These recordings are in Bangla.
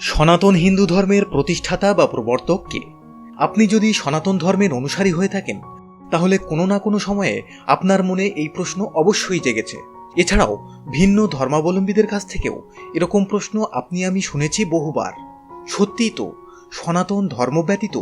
সনাতন হিন্দু ধর্মের প্রতিষ্ঠাতা বা প্রবর্তক কে? আপনি যদি সনাতন ধর্মের অনুসারী হয়ে থাকেন, তাহলে কোনো না কোনো সময়ে আপনার মনে এই প্রশ্ন অবশ্যই জেগেছে। এছাড়াও, ভিন্ন ধর্মাবলম্বীদের কাছ থেকেও এরকম প্রশ্ন আপনি আমি শুনেছি বহুবার। সত্যিই তো, সনাতন ধর্ম ব্যতীত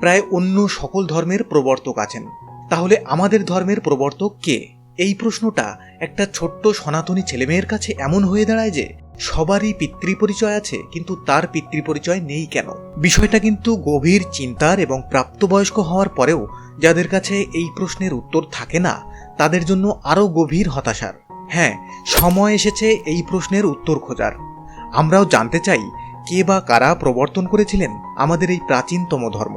প্রায় অন্য সকল ধর্মের প্রবর্তক আছেন। তাহলে আমাদের ধর্মের প্রবর্তক কে? এই প্রশ্নটা একটা ছোট্ট সনাতনী ছেলেমেয়ের কাছে এমন হয়ে দাঁড়ায় যে সবারই পিতৃপরিচয় আছে, কিন্তু তার পিতৃপরিচয় নেই কেন? বিষয়টা কিন্তু গভীর চিন্তার এবং প্রাপ্তবয়স্ক হওয়ার পরেও যাদের কাছে এই প্রশ্নের উত্তর থাকে না, তাদের জন্য আরও গভীর হতাশার। হ্যাঁ সময় এসেছে এই প্রশ্নের উত্তর খোঁজার। আমরাও জানতে চাই, কে বা কারা প্রবর্তন করেছিলেন আমাদের এই প্রাচীনতম ধর্ম।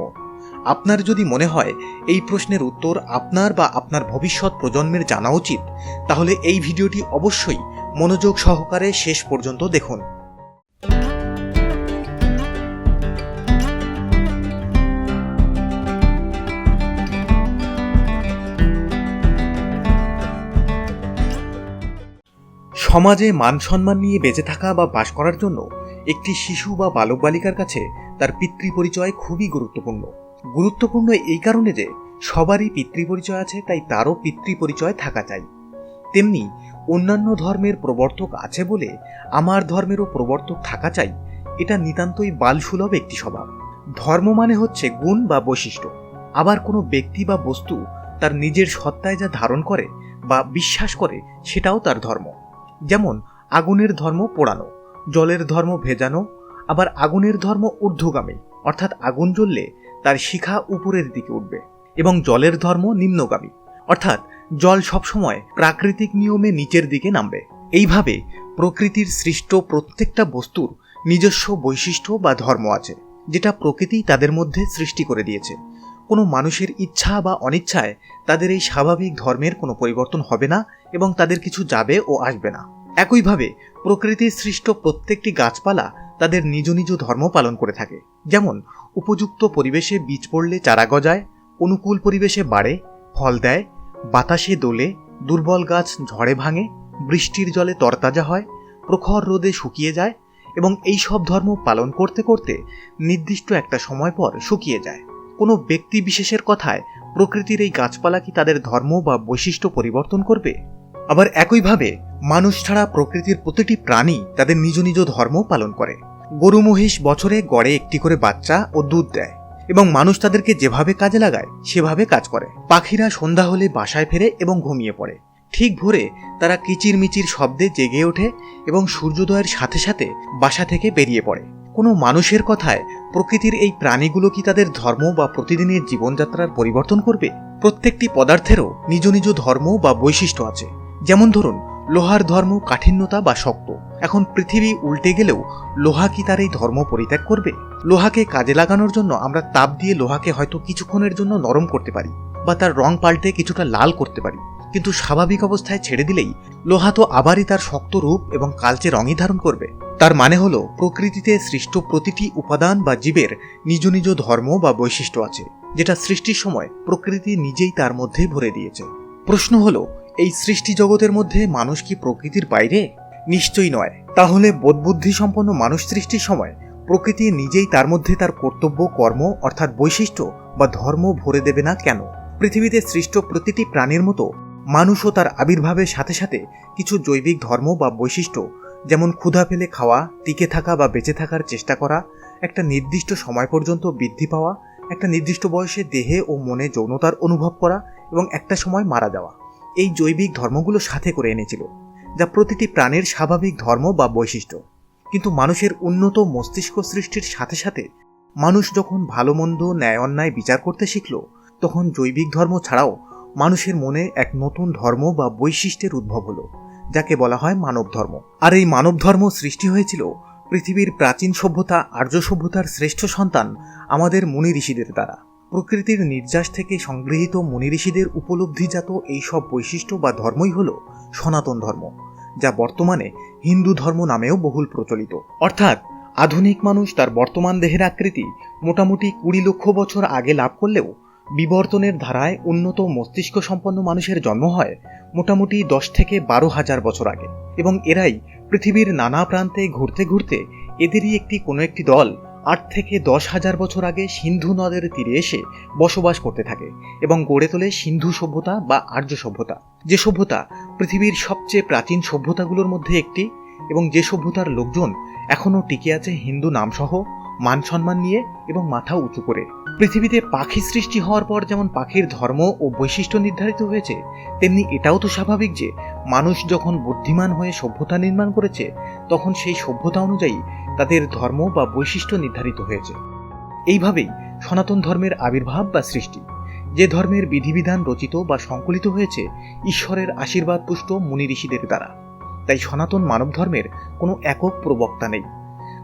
আপনার যদি মনে হয় এই প্রশ্নের উত্তর আপনার বা আপনার ভবিষ্যৎ প্রজন্মের জানা উচিত, তাহলে এই ভিডিওটি অবশ্যই মনোযোগ সহকারে শেষ পর্যন্ত দেখুন। সমাজে মান সম্মান নিয়ে বেঁচে থাকা বা বাস করার জন্য একটি শিশু বা বালক বালিকার কাছে তার পিতৃ পরিচয় খুবই গুরুত্বপূর্ণ। গুরুত্বপূর্ণ এই কারণে যে সবারই পিতৃ পরিচয় আছে, তাই তারও পিতৃ পরিচয় থাকা চাই। তেমনি অন্যান্য ধর্মের প্রবর্তক আছে বলে আমার ধর্মেরও প্রবর্তক থাকা চাই, এটা নিতান্তই বালসুলভ একটি স্বভাব। ধর্ম মানে হচ্ছে গুণ বা বৈশিষ্ট্য। আবার কোনো ব্যক্তি বা বস্তু তার নিজের সত্তায় যা ধারণ করে বা বিশ্বাস করে, সেটাও তার ধর্ম। যেমন আগুনের ধর্ম পোড়ানো, জলের ধর্ম ভেজানো, আবার আগুনের ধর্ম ঊর্ধ্বগামী, অর্থাৎ আগুন জ্বললে তার শিখা উপরের দিকে উঠবে এবং জলের ধর্ম নিম্নগামী, অর্থাৎ জল সবসময় প্রাকৃতিক নিয়মে নিচের দিকে নামবে। এইভাবে প্রকৃতির সৃষ্ট প্রত্যেকটা বস্তুর নিজস্ব বৈশিষ্ট্য বা ধর্ম আছে, যেটা প্রকৃতি তাদের মধ্যে সৃষ্টি করে দিয়েছে। কোনো মানুষের ইচ্ছা বা অনিচ্ছায় তাদের এই স্বাভাবিক ধর্মের কোনো পরিবর্তন হবে না এবং তাদের কিছু যাবে ও আসবে না। একইভাবে প্রকৃতির সৃষ্ট প্রত্যেকটি গাছপালা তাদের নিজ নিজ ধর্ম পালন করে থাকে। যেমন, উপযুক্ত পরিবেশে বীজ পড়লে চারা গজায়, অনুকূল পরিবেশে বাড়ে, ফল দেয় বাতাসে দোলে দুর্বল গাছ ঝড়ে ভাঙে, বৃষ্টির জলে তরতাজা হয়, প্রখর রোদে শুকিয়ে যায় এবং এই সব ধর্ম পালন করতে করতে নির্দিষ্ট একটা সময় পর শুকিয়ে যায়। কোনো ব্যক্তি বিশেষের কথায় প্রকৃতির এই গাছপালা কি তাদের ধর্ম বা বৈশিষ্ট্য পরিবর্তন করবে? আবার একইভাবে, মানুষ ছাড়া প্রকৃতির প্রতিটি প্রাণী তাদের নিজ নিজ ধর্ম পালন করে। গরু মহিষ বছরে গড়ে একটি করে বাচ্চা ও দুধ দেয়। এবং মানুষ তাদেরকে যেভাবে কাজে লাগায়, সেভাবে কাজ করে। পাখিরা সন্ধ্যা হলে বাসায় ফেরে এবং ঘুমিয়ে পড়ে। ঠিক ভোরে তারা কিচির মিচির শব্দে জেগে ওঠে এবং সূর্যোদয়ের সাথে সাথে বাসা থেকে বেরিয়ে পড়ে। কোনো মানুষের কথায় প্রকৃতির এই প্রাণীগুলো কি তাদের ধর্ম বা প্রতিদিনের জীবনযাত্রার পরিবর্তন করবে? প্রত্যেকটি পদার্থেরও নিজ নিজ ধর্ম বা বৈশিষ্ট্য আছে। যেমন ধরুন, লোহার ধর্ম কাঠিন্যতা বা শক্ত। এখন পৃথিবী উল্টে গেলেও লোহা কি তার এই ধর্ম পরিত্যাগ করবে? লোহাকে কাজে লাগানোর জন্য আমরা তাপ দিয়ে লোহাকে হয়তো কিছুক্ষণের জন্য নরম করতে পারি বা তার রং পাল্টে কিছুটা লাল করতে পারি। কিন্তু স্বাভাবিক অবস্থায় ছেড়ে দিলেই লোহা তো আবারই তার শক্ত রূপ এবং কালচে রঙই ধারণ করবে। তার মানে হলো, প্রকৃতিতে সৃষ্ট প্রতিটি উপাদান বা জীবের নিজ নিজ ধর্ম বা বৈশিষ্ট্য আছে, যেটা সৃষ্টির সময় প্রকৃতি নিজেই তার মধ্যে ভরে দিয়েছে। প্রশ্ন হলো, এই সৃষ্টি জগতের মধ্যে মানুষ কি প্রকৃতির বাইরে? নিশ্চয়ই নয়। তাহলে বোধবুদ্ধি সম্পন্ন মানুষ সৃষ্টির সময় প্রকৃতি নিজেই তার মধ্যে তার কর্তব্য, কর্ম অর্থাৎ বৈশিষ্ট্য বা ধর্ম ভরে দেবে না কেন? পৃথিবীতে সৃষ্ট প্রতিটি প্রাণীর মতো মানুষও তার আবির্ভাবের সাথে সাথে কিছু জৈবিক ধর্ম বা বৈশিষ্ট্য, যেমন ক্ষুধা ফেলে খাওয়া, টিকে থাকা বা বেঁচে থাকার চেষ্টা করা, একটা নির্দিষ্ট সময় পর্যন্ত বৃদ্ধি পাওয়া, একটা নির্দিষ্ট বয়সে দেহে ও মনে যৌনতার অনুভব করা এবং একটা সময় মারা যাওয়া। এই জৈবিক ধর্মগুলো সাথে করে এনেছিল। যা প্রতিটি প্রাণীর স্বাভাবিক ধর্ম বা বৈশিষ্ট্য। কিন্তু মানুষের উন্নত মস্তিষ্ক সৃষ্টির সাথে সাথে মানুষ যখন ভালো মন্দ ন্যায় অন্যায় বিচার করতে শিখল, তখন জৈবিক ধর্ম ছাড়াও মানুষের মনে এক নতুন ধর্ম বা বৈশিষ্ট্যের উদ্ভব হলো, যাকে বলা হয় মানব ধর্ম। আর এই মানব ধর্ম সৃষ্টি হয়েছিল পৃথিবীর প্রাচীন সভ্যতা, আর্য সভ্যতার শ্রেষ্ঠ সন্তান আমাদের মুনি ঋষিদের দ্বারা। প্রকৃতির নির্যাস থেকে সংগৃহীত মুনি ঋষিদের উপলব্ধিজাত এই সব বৈশিষ্ট্য বা ধর্মই হল সনাতন ধর্ম, যা বর্তমানে হিন্দু ধর্ম নামেও বহুল প্রচলিত। অর্থাৎ, আধুনিক মানুষ তার বর্তমান দেহের আকৃতি মোটামুটি কুড়ি লক্ষ বছর আগে লাভ করলেও বিবর্তনের ধারায় উন্নত মস্তিষ্ক সম্পন্ন মানুষের জন্ম হয় মোটামুটি দশ থেকে বারো হাজার বছর আগে। এবং এরাই পৃথিবীর নানা প্রান্তে ঘুরতে ঘুরতে এদেরই একটি কোনো একটি দল আট থেকে দশ হাজার বছর আগে সিন্ধু নদের তীরে এসে বসবাস করতে থাকে এবং গড়ে তোলে সিন্ধু সভ্যতা বা আর্য সভ্যতা। যে সভ্যতা পৃথিবীর সবচেয়ে প্রাচীন সভ্যতাগুলোর মধ্যে একটি এবং যে সভ্যতার লোকজন এখনও টিকে আছে হিন্দু নামসহ মান সম্মান নিয়ে এবং মাথা উঁচু করে। পৃথিবীতে পাখি সৃষ্টি হওয়ার পর যেমন পাখির ধর্ম ও বৈশিষ্ট্য নির্ধারিত হয়েছে, তেমনি এটাও তো স্বাভাবিক যে মানুষ যখন বুদ্ধিমান হয়ে সভ্যতা নির্মাণ করেছে, তখন সেই সভ্যতা অনুযায়ী তাদের ধর্ম বা বৈশিষ্ট্য নির্ধারিত হয়েছে। এইভাবেই সনাতন ধর্মের আবির্ভাব বা সৃষ্টি, যে ধর্মের বিধিবিধান রচিত বা সংকলিত হয়েছে, ঈশ্বরের আশীর্বাদ পুষ্ট মুনি ঋষিদের দ্বারা। তাই সনাতন মানব ধর্মের কোনো একক প্রবক্তা নেই।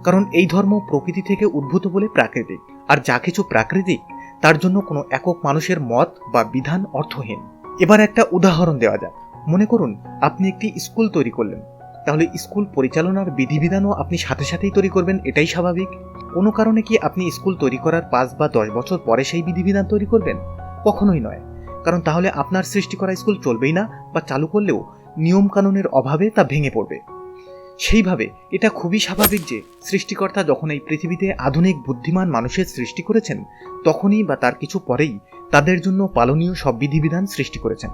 কারণ এই ধর্ম প্রকৃতি থেকে উদ্ভূত বলে প্রাকৃতিক, আর যা কিছু প্রাকৃতিক, তার জন্য কোনো একক মানুষের মত বা বিধান অর্থহীন। এবার একটা উদাহরণ দেওয়া যাক। মনে করুন, আপনি একটি স্কুল তৈরি করলেন। তাহলে স্কুল পরিচালনার বিধিবিধানও আপনি সাথে সাথেই তৈরি করবেন, এটাই স্বাভাবিক? কোনো কারণে কি আপনি স্কুল তৈরি করার পাঁচ বা দশ বছর পরে সেই বিধিবিধান তৈরি করবেন? কখনোই নয়। কারণ তাহলে আপনার সৃষ্টি করা স্কুল চলবেই না বা চালু করলেও নিয়মকানুনের অভাবে তা ভেঙে পড়বে। সেইভাবে এটা খুবই স্বাভাবিক যে সৃষ্টিকর্তা যখন এই পৃথিবীতে আধুনিক বুদ্ধিমান মানুষের সৃষ্টি করেছেন, তখনই বা তার কিছু পরেই তাদের জন্য পালনীয় সব বিধিবিধান সৃষ্টি করেছেন।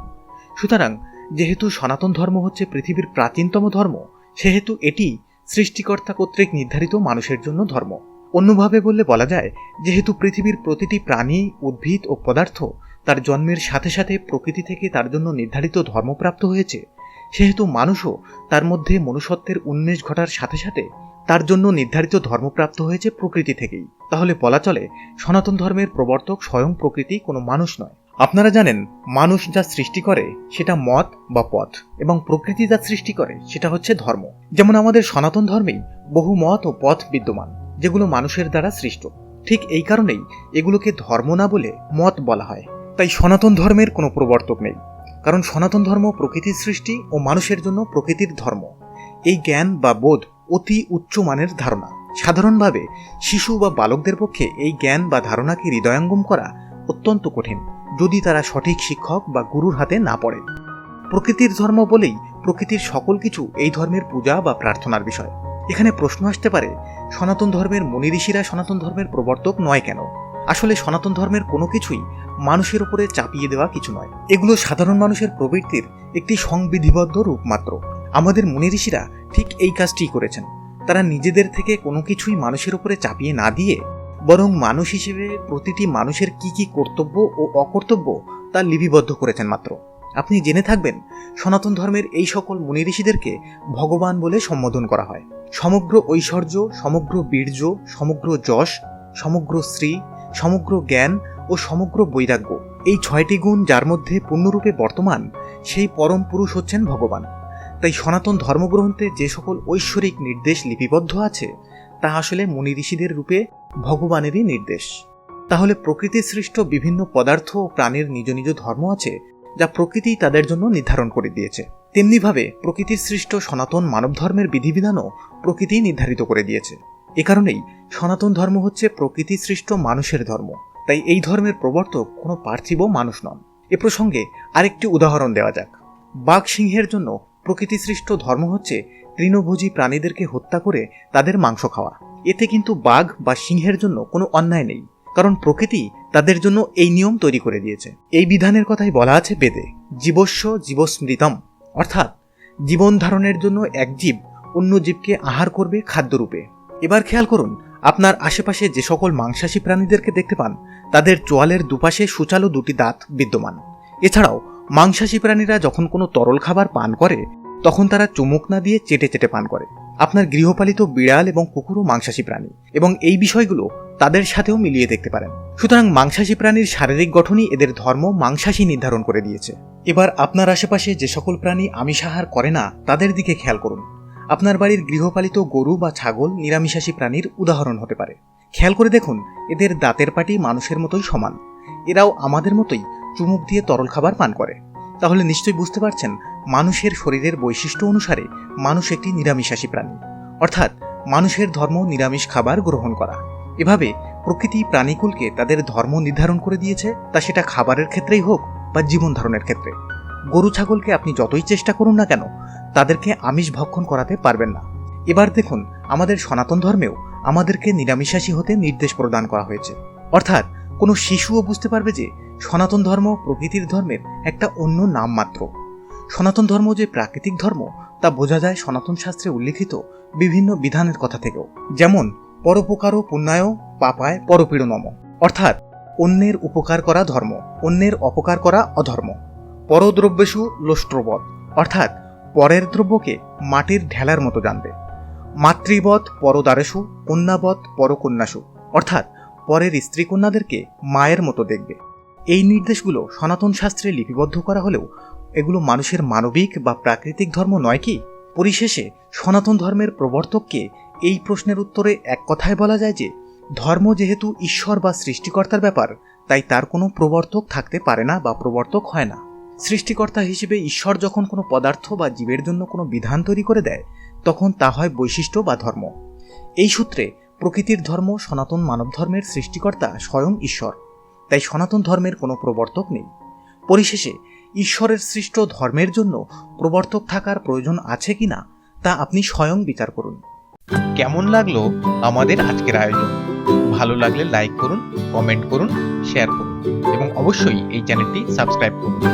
সুতরাং যেহেতু সনাতন ধর্ম হচ্ছে পৃথিবীর প্রাচীনতম ধর্ম, সেহেতু এটি সৃষ্টিকর্তা কর্তৃক নির্ধারিত মানুষের জন্য ধর্ম। অন্যভাবে বললে বলা যায়, যেহেতু পৃথিবীর প্রতিটি প্রাণী, উদ্ভিদ ও পদার্থ তার জন্মের সাথে সাথে প্রকৃতি থেকে তার জন্য নির্ধারিত ধর্মপ্রাপ্ত হয়েছে, সেহেতু মানুষও তার মধ্যে মনুষ্যত্বের উন্মেষ ঘটার সাথে সাথে তার জন্য নির্ধারিত ধর্মপ্রাপ্ত হয়েছে প্রকৃতি থেকেই। তাহলে বলা চলে, সনাতন ধর্মের প্রবর্তক স্বয়ং প্রকৃতি কোনো মানুষ নয়। আপনারা জানেন, মানুষ যা সৃষ্টি করে, সেটা মত বা পথ, এবং প্রকৃতি যা সৃষ্টি করে, সেটা হচ্ছে ধর্ম। যেমন আমাদের সনাতন ধর্মেই বহু মত ও পথ বিদ্যমান, যেগুলো মানুষের দ্বারা সৃষ্ট। ঠিক এই কারণেই এগুলোকে ধর্ম না বলে মত বলা হয়। তাই সনাতন ধর্মের কোনো প্রবর্তক নেই। কারণ সনাতন ধর্ম প্রকৃতির সৃষ্টি ও মানুষের জন্য প্রকৃতির ধর্ম। এই জ্ঞান বা বোধ অতি উচ্চ মানের ধারণা। সাধারণভাবে শিশু বা বালকদের পক্ষে এই জ্ঞান বা ধারণাকে হৃদয়ঙ্গম করা অত্যন্ত কঠিন, যদি তারা সঠিক শিক্ষক বা গুরুর হাতে না পড়ে। প্রকৃতির ধর্ম বলেই প্রকৃতির সকল কিছু এই ধর্মের পূজা বা প্রার্থনার বিষয়। এখানে প্রশ্ন আসতে পারে, সনাতন ধর্মের মুনি ঋষিরা সনাতন ধর্মের প্রবর্তক নয় কেন? আসলে সনাতন ধর্মের কোনো কিছুই মানুষের উপরে চাপিয়ে দেওয়া কিছু নয়। এগুলো সাধারণ মানুষের প্রবৃত্তির একটি সংবিধিবদ্ধ রূপ মাত্র। আমাদের মুনি ঋষিরা ঠিক এই কাজটিই করেছেন। তারা নিজেদের থেকে কোনো কিছুই মানুষের উপরে চাপিয়ে না দিয়ে বরং মানুষ হিসেবে প্রতিটি মানুষের কি কি কর্তব্য ও অকর্তব্য তা লিপিবদ্ধ করেছেন মাত্র। আপনি জেনে থাকবেন, সনাতন ধর্মের এই সকল মুনি ঋষিদেরকে ভগবান বলে সম্বোধন করা হয়। সমগ্র ঐশ্বর্য, সমগ্র বীর্য, সমগ্র যশ, সমগ্র শ্রী সমগ্র জ্ঞান ও সমগ্র বৈরাগ্য, এই ছয়টি গুণ যার মধ্যে পূর্ণরূপে বর্তমান, সেই পরম পুরুষ হচ্ছেন ভগবান। তাই সনাতন ধর্মগ্রন্থে যে সকল ঐশ্বরিক নির্দেশ লিপিবদ্ধ আছে, তা আসলে মুনি ঋষিদের রূপে ভগবানেরই নির্দেশ। তাহলে প্রকৃতি সৃষ্ট বিভিন্ন পদার্থ ও প্রাণীর নিজ নিজ ধর্ম আছে, যা প্রকৃতি তাদের জন্য নির্ধারণ করে দিয়েছে। তেমনিভাবে প্রকৃতির সৃষ্ট সনাতন মানব ধর্মের বিধিবিধানও প্রকৃতি নির্ধারিত করে দিয়েছে। এ কারণেই সনাতন ধর্ম হচ্ছে প্রকৃতি সৃষ্ট মানুষের ধর্ম। তাই এই ধর্মের প্রবর্তক কোনো পার্থিব মানুষ নন। এ প্রসঙ্গে আরেকটি উদাহরণ দেওয়া যাক। বাঘ সিংহের জন্য প্রকৃতি সৃষ্ট ধর্ম হচ্ছে তৃণভোজী প্রাণীদেরকে হত্যা করে তাদের মাংস খাওয়া। এতে কিন্তু বাঘ বা সিংহের জন্য কোনো অন্যায় নেই, কারণ প্রকৃতি তাদের জন্য এই নিয়ম তৈরি করে দিয়েছে। এই বিধানের কথাই বলা আছে বেদে জীবস্ব জীবস্মৃতম, অর্থাৎ জীবন ধারণের জন্য এক জীব অন্য জীবকে আহার করবে খাদ্যরূপে। এবার খেয়াল করুন, আপনার আশেপাশে যে সকল মাংসাশী প্রাণীদেরকে দেখতে পান, তাদের চোয়ালের দুপাশে সুচালো দুটি দাঁত বিদ্যমান। এছাড়াও, মাংসাশী প্রাণীরা যখন কোনো তরল খাবার পান করে, তখন তারা চুমুক না দিয়ে চেটে চেটে পান করে। আপনার গৃহপালিত বিড়াল এবং কুকুরও মাংসাশী প্রাণী, এবং এই বিষয়গুলো তাদের সাথেও মিলিয়ে দেখতে পারেন। সুতরাং মাংসাশী প্রাণীর শারীরিক গঠনই এদের ধর্ম মাংসাশী নির্ধারণ করে দিয়েছে। এবার আপনার আশেপাশে যে সকল প্রাণী আমিষাহার করে না, তাদের দিকে খেয়াল করুন। আপনার বাড়ির গৃহপালিত গরু বা ছাগল নিরামিষাশী প্রাণীর উদাহরণ হতে পারে। খেয়াল করে দেখুন, এদের দাঁতের পাটি মানুষের মতোই সমান। এরাও আমাদের মতোই চুমুক দিয়ে তরল খাবার পান করে। তাহলে নিশ্চয়ই বুঝতে পারছেন মানুষের শরীরের বৈশিষ্ট্য অনুসারে মানুষ একটি নিরামিষাশী প্রাণী। অর্থাৎ মানুষের ধর্ম নিরামিষ খাবার গ্রহণ করা। এভাবে প্রকৃতি প্রাণীকুলকে তাদের ধর্ম নির্ধারণ করে দিয়েছে, তা সেটা খাবারের ক্ষেত্রেই হোক বা জীবন ধারণের ক্ষেত্রে। গরু ছাগলকে আপনি যতই চেষ্টা করুন না কেন, তাদেরকে আমিষ ভক্ষণ করাতে পারবেন না। এবার দেখুন, আমাদের সনাতন ধর্মেও আমাদেরকে নিরামিষাশী হতে নির্দেশ প্রদান করা হয়েছে। অর্থাৎ কোনো শিশুও বুঝতে পারবে যে সনাতন ধর্ম প্রকৃতির ধর্মের একটা অন্য নাম মাত্র সনাতন ধর্ম যে প্রাকৃতিক ধর্ম, তা বোঝা যায় সনাতন শাস্ত্রে উল্লিখিত বিভিন্ন বিধানের কথা থেকেও। যেমন, পরোপকারও পুণ্যায় পাপায় পরপীড়নম। অর্থাৎ, অন্যের উপকার করা ধর্ম, অন্যের অপকার করা অধর্ম। পরদ্রব্যেশু লোষ্ট্রবধ অর্থাৎ, পরের দ্রব্যকে মাটির ঢেলার মতো জানবে। মাতৃবধ পরদারেশু কন্যাবধ পরকন্যাসু। অর্থাৎ, পরের স্ত্রী কন্যাদেরকে মায়ের মতো দেখবে। এই নির্দেশগুলো সনাতন শাস্ত্রে লিপিবদ্ধ করা হলেও এগুলো মানুষের মানবিক বা প্রাকৃতিক ধর্ম নয় কি? পরিশেষে, সনাতন ধর্মের প্রবর্তককে এই প্রশ্নের উত্তরে এক কথায় বলা যায় যে, ধর্ম যেহেতু ঈশ্বর বা সৃষ্টিকর্তার ব্যাপার, তাই তার কোনো প্রবর্তক থাকতে পারে না বা প্রবর্তক হয় না। সৃষ্টিকর্তা হিসেবে ঈশ্বর যখন কোনো পদার্থ বা জীবের জন্য কোনো বিধান তৈরি করে দেয়, তখন তা হয় বৈশিষ্ট্য বা ধর্ম। এই সূত্রে প্রকৃতির ধর্ম সনাতন মানব ধর্মের সৃষ্টিকর্তা স্বয়ং ঈশ্বর। তাই সনাতন ধর্মের কোনো প্রবর্তক নেই। পরিশেষে ঈশ্বরের সৃষ্ট ধর্মের জন্য প্রবর্তক থাকার প্রয়োজন আছে কিনা, তা আপনি স্বয়ং বিচার করুন। কেমন লাগল আমাদের আজকের আয়োজন? ভালো লাগলে লাইক করুন, কমেন্ট করুন, শেয়ার করুন, এবং অবশ্যই এই চ্যানেলটি সাবস্ক্রাইব করুন।